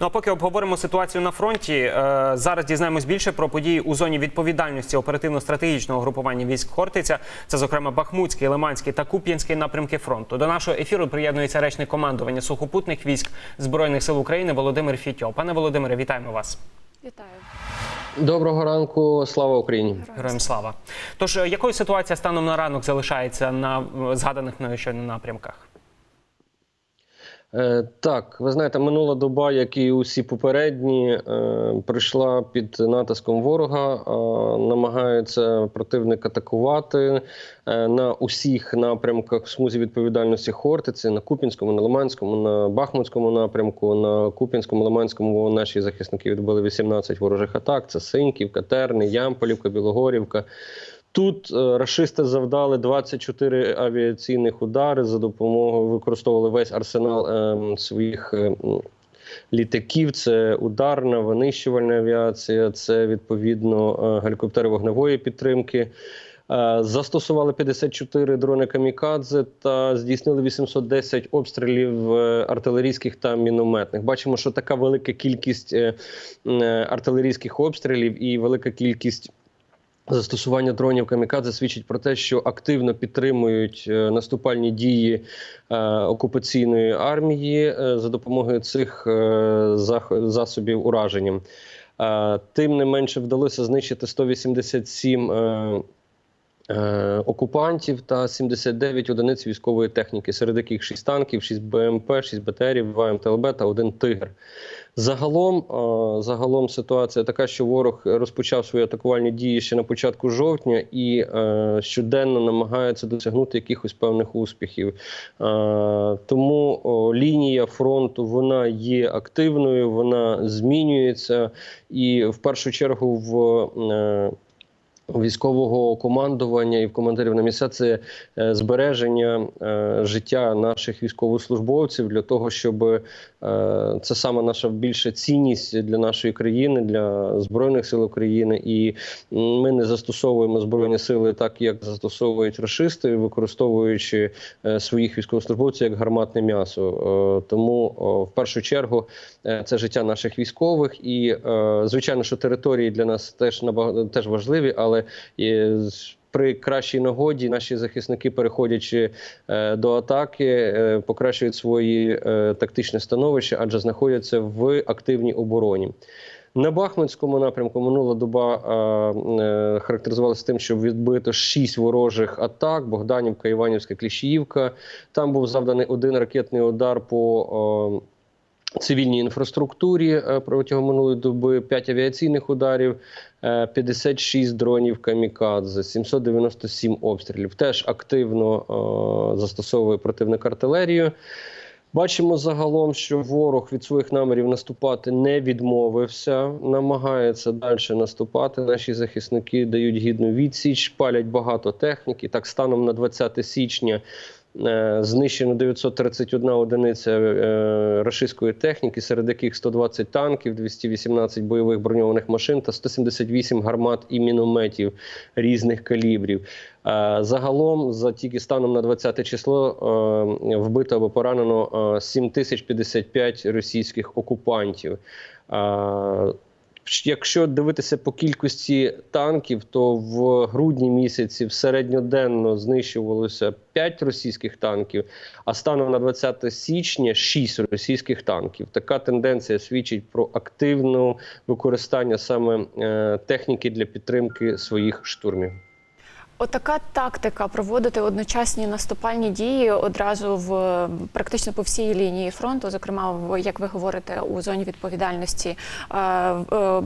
Ну а поки обговоримо ситуацію на фронті, е, зараз дізнаємось більше про події у зоні відповідальності оперативно-стратегічного групування військ Хортиця. Це, зокрема, Бахмутський, Лиманський та Куп'янський напрямки фронту. До нашого ефіру приєднується речник командування сухопутних військ збройних сил України Володимир Фітьо. Пане Володимире, вітаємо вас. Вітаю. Доброго ранку, слава Україні. Героям слава. Тож, е, якою ситуація станом на ранок залишається на е, згаданих мною щойно напрямках? Е, так, ви знаєте, минула доба, як і усі попередні, е, прийшла під натиском ворога. Намагаються противник атакувати е, на усіх напрямках смузі відповідальності Хортиці, на Купінському, на Лиманському, на Бахмутському напрямку, на Купінському, Лиманському наші захисники відбили 18 ворожих атак. Це Синьківка, Терни, Ямполівка, Білогорівка. Тут е, рашисти завдали 24 авіаційних удари за допомогою використовували весь арсенал е, своїх е, літаків. Це ударна, винищувальна авіація, це відповідно е, гелікоптери вогневої підтримки. Е, Застосували 54 дрони камікадзе та здійснили 810 обстрілів артилерійських та мінометних. Бачимо, що така велика кількість артилерійських обстрілів і велика кількість Застосування дронів камікадзе свідчить про те, що активно підтримують е, наступальні дії е, окупаційної армії е, за допомогою цих засобів ураження. Тим не менше вдалося знищити 187 е, е, окупантів та 79 одиниць військової техніки, серед яких 6 танків, 6 БМП, 6 БТРів, 2 МТЛБ та 1 Тигр. Загалом, е, загалом ситуація така, що ворог розпочав свої атакувальні дії ще на початку жовтня і е, щоденно намагається досягнути якихось певних успіхів. Е, тому лінія фронту вона є активною, вона змінюється, і в першу чергу в е, військового командування і в командирів на місця. Це е, збереження е, життя наших військовослужбовців для того, щоб е, це саме наша більша цінність для нашої країни, для збройних сил України, і ми не застосовуємо збройні сили так, як застосовують рашисти, використовуючи своїх військовослужбовців як гарматне м'ясо. Тому в першу чергу це життя наших військових, і звичайно, що території для нас теж теж важливі, але е, з- при кращій нагоді наші захисники, переходячи е, до атаки, е, покращують свої е, тактичне становище, адже знаходяться в активній обороні. На Бахмутському напрямку минула доба е, характеризувалася тим, що відбито шість ворожих атак: Богданівка, Іванівська, Кліщіївка. Там був завданий один ракетний удар по. Е, Цивільній інфраструктурі е, протягом минулої доби 5 авіаційних ударів, е, 56 дронів камікадзе, 797 обстрілів. Теж активно е, застосовує противник артилерію. Бачимо загалом, що ворог від своїх намірів наступати не відмовився, намагається далі наступати. Наші захисники дають гідну відсіч, палять багато техніки. Так, станом на 20 січня е, знищено 931 одиниця е, рашистської техніки, серед яких 120 танків, 218 бойових броньованих машин та 178 гармат і мінометів різних калібрів. Е, Загалом, за тільки станом на 20 число, е, вбито або поранено е, 7055 російських окупантів. Якщо дивитися по кількості танків, то в грудні місяці в середньоденно знищувалося 5 російських танків, а станом на 20 січня 6 російських танків. Така тенденція свідчить про активне використання саме е, техніки для підтримки своїх штурмів. Отака тактика проводити одночасні наступальні дії одразу в практично по всій лінії фронту, зокрема, в як ви говорите, у зоні відповідальності е, е,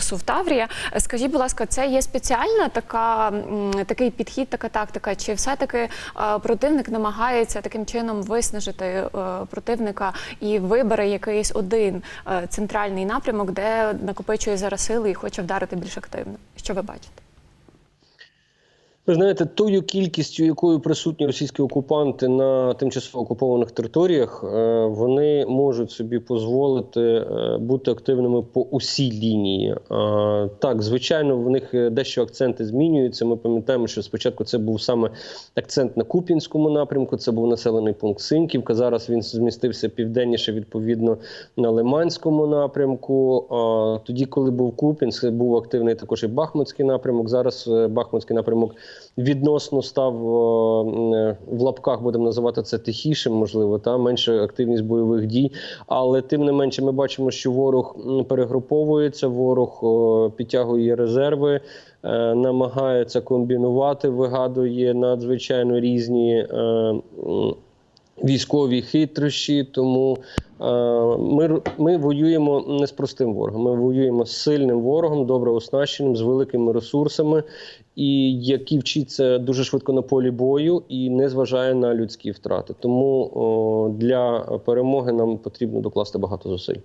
Сувтаврія. Скажіть, будь ласка, це є спеціальна така такий підхід, така тактика? Чи все-таки е, противник намагається таким чином виснажити противника і вибере якийсь один центральний напрямок, де накопичує зараз сили і хоче вдарити більш активно? Що ви бачите? Ви знаєте, тою кількістю, якою присутні російські окупанти на тимчасово окупованих територіях, е, вони можуть собі дозволити е, бути активними по усій лінії. Так, звичайно, в них е, дещо акценти змінюються. Ми пам'ятаємо, що спочатку це був саме акцент на Куп'янському напрямку. Це був населений пункт Синьківка. Зараз він змістився південніше, відповідно на Лиманському напрямку. Тоді, коли був Куп'янськ, був активний також і Бахмутський напрямок. Зараз Бахмутський напрямок відносно став м, е, в лапках, будемо називати це тихішим, можливо, та менше активність бойових дій. Але тим не менше, ми бачимо, що ворог перегруповується, ворог підтягує резерви. е, Намагається комбінувати, вигадує надзвичайно різні е, військові хитрощі. Тому е, ми, ми воюємо не з простим ворогом. Ми воюємо з сильним ворогом, добре оснащеним, з великими ресурсами, і який вчиться дуже швидко на полі бою і не зважає на людські втрати. Тому о, для перемоги нам потрібно докласти багато зусиль.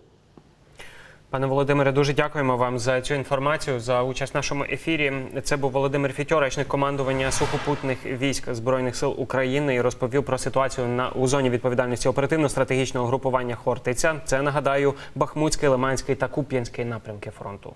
Пане Володимире, дуже дякуємо вам за цю інформацію за участь в нашому ефірі. Це був Володимир Фітьор, речник командування сухопутних військ збройних сил України, і розповів про ситуацію на у зоні відповідальності оперативно-стратегічного групування Хортиця. Це нагадаю Бахмутський, Лиманський та Куп'янський напрямки фронту.